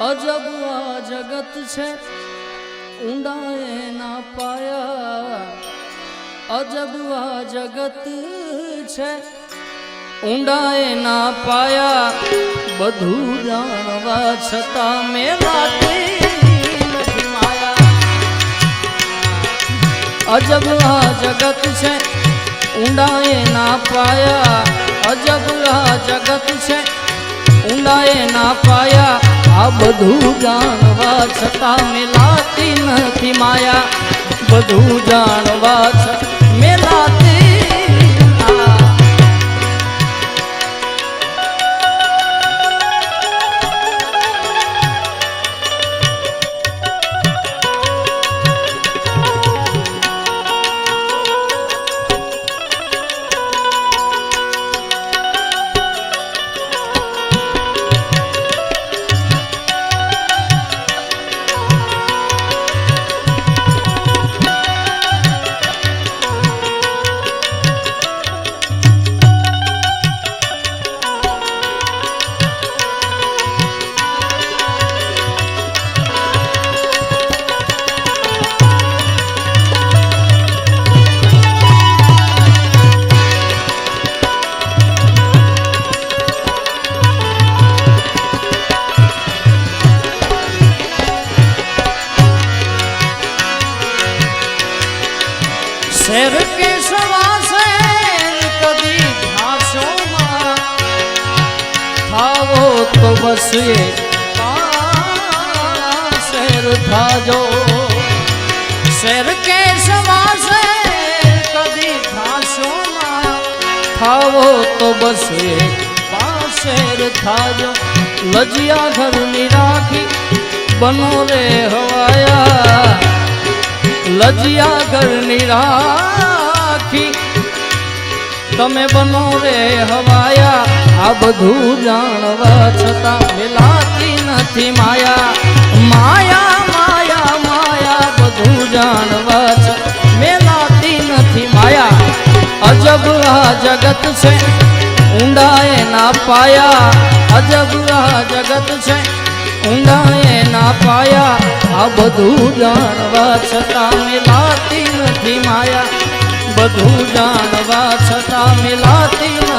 અજબ આ જગત છે. ઊંડા એના પાયા. અજબ આ જગત છે. ઊંડા એના પાયા. બધું જાણવા છતાં માયા. અજબ આ જગત છે. ઊંડા એના પાયા. અજબ આ જગત છે. ઊંડા એના પાયા. આ બધું જાણવા છતાં મેલાતી નથી માયા. બધું જાણવા છતાં મેલાતી શેર કે સવાસે કદી ઘાસોમાં થાવો તો બસ એ શેર થાજો. શેર કે સવાસે કદી ઘાસોમાં થાવો તો બસ એ શેર થાજો. લજિયા ઘરની રાખી બનો રે હવાયા લજિયા ઘરની રાખી. તમે બનો રે હવાયા, આ બધું જાણવા છતાં મિલાતી નથી માયા. માયા માયા માયા, બધું જાણવા છતાં મેલાતી નથી માયા. અજબ આ જગત છે, ઊંડા એના પાયા. અજબ આ જગત છે, ઊંડા એના પાયા. આ બધું જાણવા છતાં મિલાતી નથી માયા. બધું જાણવા છતાં મિલાતી